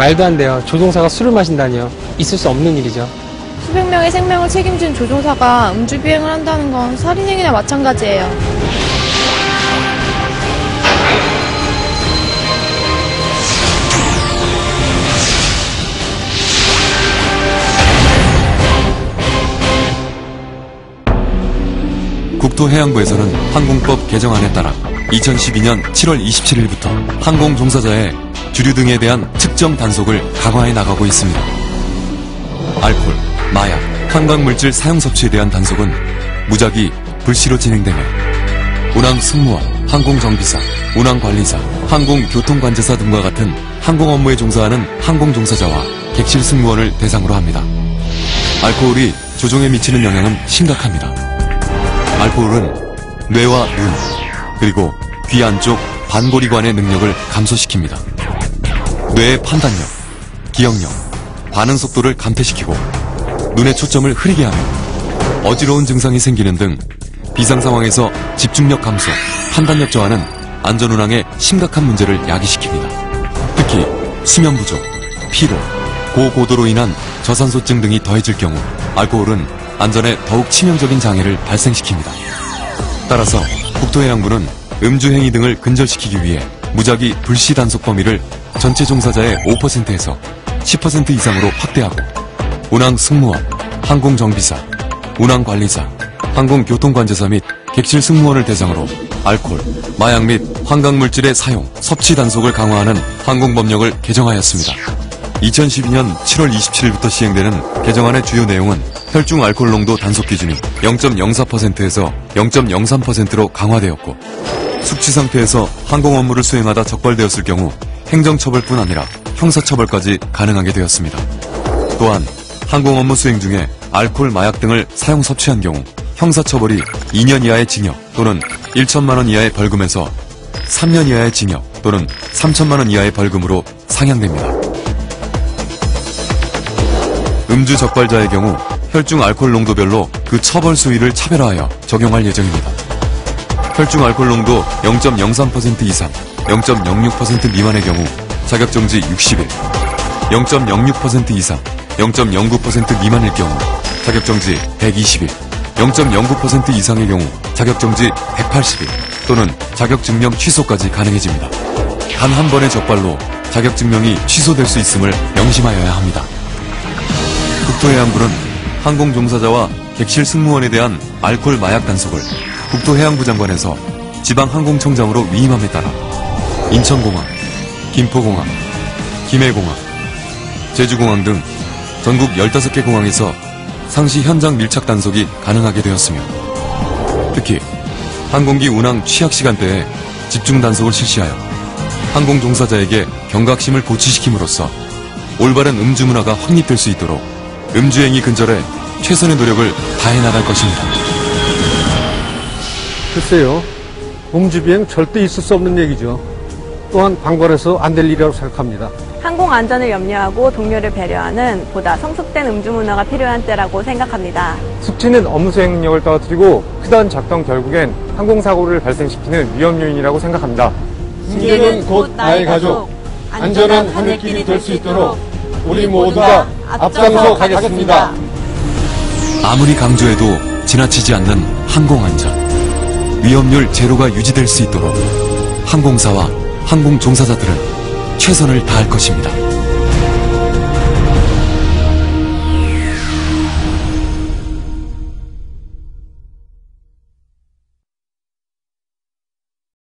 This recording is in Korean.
말도 안 돼요. 조종사가 술을 마신다니요. 있을 수 없는 일이죠. 수백 명의 생명을 책임진 조종사가 음주 비행을 한다는 건 살인행위나 마찬가지예요. 국토해양부에서는 항공법 개정안에 따라 2012년 7월 27일부터 항공 종사자의 주류 등에 대한 측정 단속을 강화해 나가고 있습니다. 알코올, 마약, 한강물질 사용 섭취에 대한 단속은 무작위, 불시로 진행되며 운항 승무원, 항공정비사, 운항관리사, 항공교통관제사 등과 같은 항공 업무에 종사하는 항공종사자와 객실 승무원을 대상으로 합니다. 알코올이 조종에 미치는 영향은 심각합니다. 알코올은 뇌와 눈, 그리고 귀 안쪽 반고리관의 능력을 감소시킵니다. 뇌의 판단력, 기억력, 반응 속도를 감퇴시키고 눈의 초점을 흐리게 하며 어지러운 증상이 생기는 등 비상 상황에서 집중력 감소, 판단력 저하는 안전 운항에 심각한 문제를 야기시킵니다. 특히 수면 부족, 피로, 고고도로 인한 저산소증 등이 더해질 경우 알코올은 안전에 더욱 치명적인 장애를 발생시킵니다. 따라서 국토해양부는 음주행위 등을 근절시키기 위해 무작위 불시 단속 범위를 전체 종사자의 5%에서 10% 이상으로 확대하고 운항 승무원, 항공정비사, 운항관리사, 항공교통관제사 및 객실 승무원을 대상으로 알코올, 마약 및 환각물질의 사용, 섭취 단속을 강화하는 항공법령을 개정하였습니다. 2012년 7월 27일부터 시행되는 개정안의 주요 내용은 혈중 알코올 농도 단속 기준이 0.04%에서 0.03%로 강화되었고 숙취 상태에서 항공 업무를 수행하다 적발되었을 경우 행정처벌뿐 아니라 형사처벌까지 가능하게 되었습니다. 또한 항공 업무 수행 중에 알코올, 마약 등을 사용 섭취한 경우 형사처벌이 2년 이하의 징역 또는 1천만 원 이하의 벌금에서 3년 이하의 징역 또는 3천만 원 이하의 벌금으로 상향됩니다. 음주 적발자의 경우 혈중 알코올 농도별로 그 처벌 수위를 차별화하여 적용할 예정입니다. 혈중 알코올 농도 0.03% 이상, 0.06% 미만의 경우 자격정지 60일, 0.06% 이상, 0.09% 미만일 경우 자격정지 120일, 0.09% 이상의 경우 자격정지 180일 또는 자격증명 취소까지 가능해집니다. 단 한 번의 적발로 자격증명이 취소될 수 있음을 명심하여야 합니다. 국토해양부는 항공 종사자와 객실 승무원에 대한 알코올 마약 단속을 국토해양부 장관에서 지방항공청장으로 위임함에 따라 인천공항, 김포공항, 김해공항, 제주공항 등 전국 15개 공항에서 상시 현장 밀착 단속이 가능하게 되었으며 특히 항공기 운항 취약 시간대에 집중 단속을 실시하여 항공 종사자에게 경각심을 고취시킴으로써 올바른 음주 문화가 확립될 수 있도록 음주행위 근절에 최선의 노력을 다해 나갈 것입니다. 글쎄요. 음주비행 절대 있을 수 없는 얘기죠. 또한 방관해서 안 될 일이라고 생각합니다. 항공 안전을 염려하고 동료를 배려하는 보다 성숙된 음주 문화가 필요한 때라고 생각합니다. 숙취는 업무 수행 능력을 떨어뜨리고 크던 작동 결국엔 항공사고를 발생시키는 위험 요인이라고 생각합니다. 승객은 곧 나의 가족, 안전한 하늘길이 될 수 있도록 우리 모두가 앞장서 가겠습니다. 아무리 강조해도 지나치지 않는 항공 안전. 위험률 제로가 유지될 수 있도록 항공사와 항공 종사자들은 최선을 다할 것입니다.